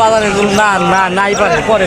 বাজারে না না নাই পারে পরে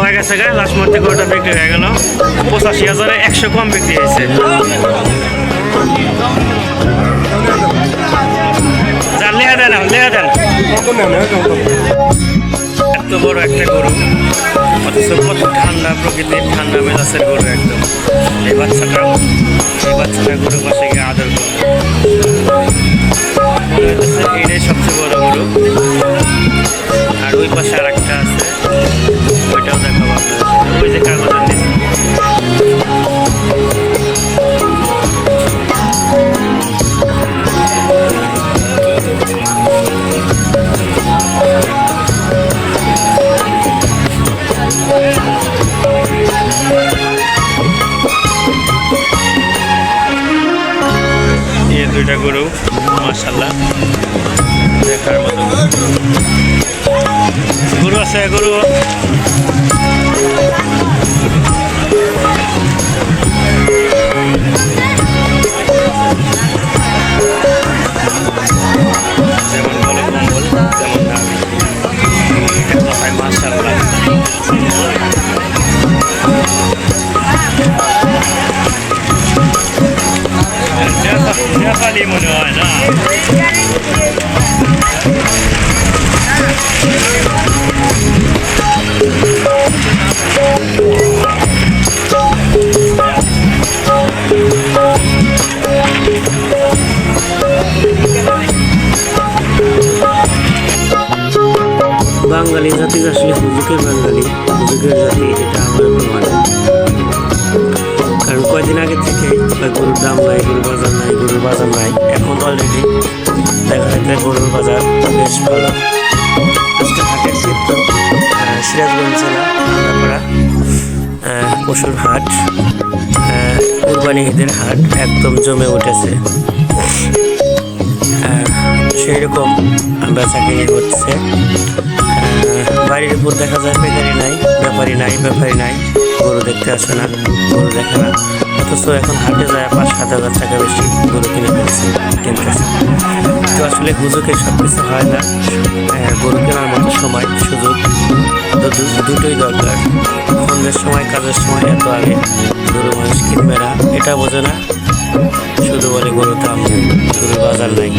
হয়ে গেছে গা লাস্ট মধ্যে গরুটা বিক্রি হয়ে গেল। পঁচাশি হাজারে একশো কম বিক্রি হয়েছে। যান এত বড় একটা গরু, অথচ কত ঠান্ডা প্রকৃতির ঠান্ডা মেজাজের গরু একদম। এই বাচ্চাটা এই বাচ্চাটা গরু পাশে গিয়ে আদর করবে। দুইটা গরু মাশাল্লাহ দেখার মতো গরু। আছে গরু। কথায় মাশাল্লাহ নেপালি মনে হয় না বাঙালি জাতি আসলে হুজুকের বাঙালি হুজুকের জাতি এটা আমার প্রমাণ কারণ কয়দিন আগে থেকে গরুর দাম নাই গরুর বাজার নাই গরুর বাজার নাই। এখন অলরেডি দেখা যাচ্ছে গরুর বাজার বেশ ভালো। আজকে সিরাজগঞ্জ জেলা পশুর হাট আহ, কুরবানি ঈদের হাট একদম জমে উঠেছে। সেই রকম বেচা কিনি হচ্ছে বাড়ির উপর দেখা যায় বেকারি নাই ব্যাপারী নাই ব্যাপারী নাই। গরু দেখতে আসে না, গরু দেখে না। অথচ এখন হাটে যায় পাঁচ সাত হাজার টাকা বেশি গরু কিনে ফেলছে কিনতেছে তো আসলে হুজুকে সব কিছু হয় না গরু কেনার মতো সময়, সুযোগ দুটোই দরকার। সন্ধ্যের সময়, কাজের সময় এত আগে গরু মানুষ কিনবে না, এটা বোঝে না। শুধু বলে গরু দাম, গরুর বাজার নাই।